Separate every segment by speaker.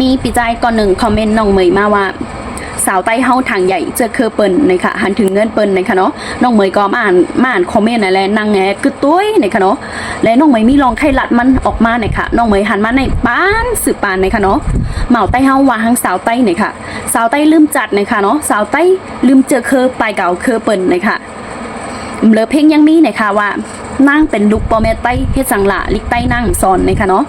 Speaker 1: มีปีใจก่อนหนึ่งคอมเมนต์น้องเหมยมาว่าสาวใต้เฮาทางใหญ่เจอเคอเปิ้นนะคะหันถึงเงินเปิ้นนะคะเนาะน้องเหมยก็มาอ่านมาอ่านคอมเมนต์นั่นแหละนางแงกึดตุ้ยนะคะเนาะและน้องเหมยมีลองไข่ลัดมันออกมาหน่อยค่ะน้องเหมยหันมาในป้านสืบปานนะคะเนาะเหมาใต้เฮาว่าหังสาวใต้หน่อยค่ะ สาวใต้ลืมจัดนะคะเนาะสาวใต้ลืมเจอเคอไปเก่าเคอเปิ้นนะคะเหลือเพลงยังมีหน่อยค่ะว่านั่งเป็นลูกปอแม่ไต้เฮ็ดสังละลิกไต้นั่งสอนนะคะเนาะ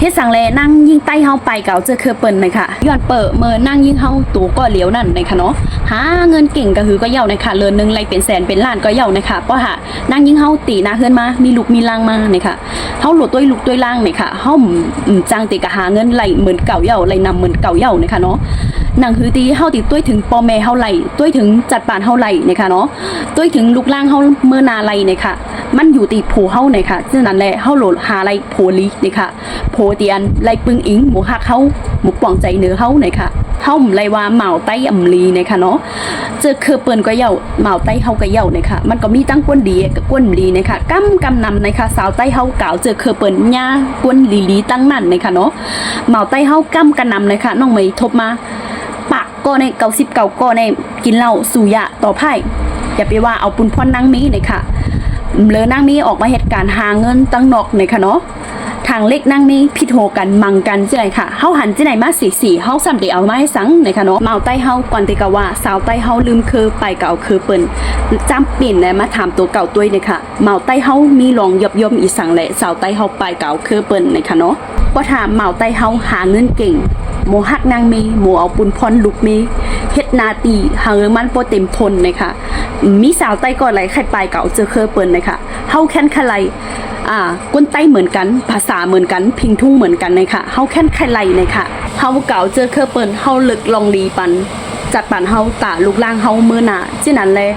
Speaker 1: เฮ็ดสังแลนั่งยิงไต้เฮาไปเก่าเจอเคอเปิลเลยค่ะย้อนเปิดเมื่อนั่งยิงเฮาตูก็เหลียวนั่นนะคะเนาะหาเงินเก่งก็คือก็เย่านะคะเลือนหนึงไรเป็นแสนเป็นล้านก็เย่านะคะเพราะหานั่งยิงเฮาตีหน้าเฮือนมามีลูกมีล่างมานะคะ เฮาหลุดตัวลูกตัวล่างเนะคะเฮาจ้างติกะหาเงินไหลเหมือนเก่าเย่าไหลนำเหมือนเก่าเย่านะคะเนาะหนังคือตีเฮาติต้วยถึงปอแม่เฮาไหลต้วยถึงจัดปานเฮาไหลนะคะเนาะต้วยถึงลูกล่างเฮาเมื่อนาไหลนะคะมันอยู่ตีโผเฮาเนะคะฉะนั้นแหละเฮาโหลดหาไหลโผลีนะคะโผเตียนไหลปึงอิงหมูฮักเฮาหมูป่องใจเหนือเฮาเนะคะ เฮาไหลว่าเหมาไต้อำลีนะคะเนาะเจอคือเปิ้นก็เย่าเหมาไต้เฮาก็เย่านะคะมันก็มีตั้งกวนดีกับกวนดีนะคะกำกำนำนะคะสาวไต้เฮาเก่าเจอคือเปิ้นย่ากวนลีลีตั้งนั่นนะคะเนาะเหมาไต้เฮากำกันนำนะคะน้องไม่ทบมาปากก็ในเกาสิบเก่าก็ในกินเหล้าสู่ยะต่อไพ่อย่าไปว่าเอาปุนพ่อนนั่งมีเลยค่ะเลอนั่งมีออกมาเหตุการณ์หาเงินตั้งนอกเลยค่ะเนาะ ทางเล็กนั่งมีพิดโหกันมังกันที่ไหนค่ะเฮาหันที่ไหนมาสี่สี่เฮาซ้ำเดียวเอามาให้สังเลยค่ะเนาะเมาใต้เฮาก่อนติกะว่าสาวใต้เฮาลืมคือไปเก่าคือเปิ้นจำปิ่นและมาถามตัวเก่าตัวเลยค่ะเมาใต้เฮามีลองยบยมอีสังแหละสาวใต้เฮาไปเก่าคือเปิ้นเลยค่ะเนาะก็ถามเมาใต้เฮาหาเงินเก่งหมูฮักนางมีหมูเอาปุนพรลุกมีเฮ็ดนาตีหาเงินมันโปเต็มทนนะคะมีสาวใต้ก่อนไหลไข่ปลายเก่าเจอเคอเปิ้นนะคะเฮาแค่นคะไล อ่าก้นใต้เหมือนกัน ภาษาเหมือนกัน พิงทุ่งเหมือนกันนะคะเฮาแค่นไข่ไลนะคะเฮาเก่าเจอเคอเปิ้นเฮาลึกลองลีปัน จัดปันเฮาตาลูกล่างเฮามื้อหน้าจินั้นแลย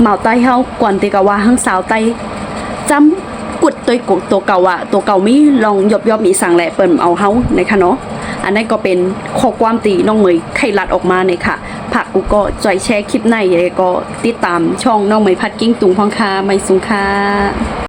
Speaker 1: เหมาใต้เฮาก่อนติกะว่าหังสาวใต้จำกุดตัวกตัวเก่าอะตัวเก่ามีลองยบยบมีสั่งแหละเปิ่นเอาเฮาในะคะเนาะอันนั้นก็เป็นข้อความตีน้องเมยไข่ลัดออกมาเนี่ยค่ะผักกูก็จอยแชร์คลิปในแล้วก็ติดตามช่องน้องเมยพัดกิ้งตุงพองคาไม่สุงคา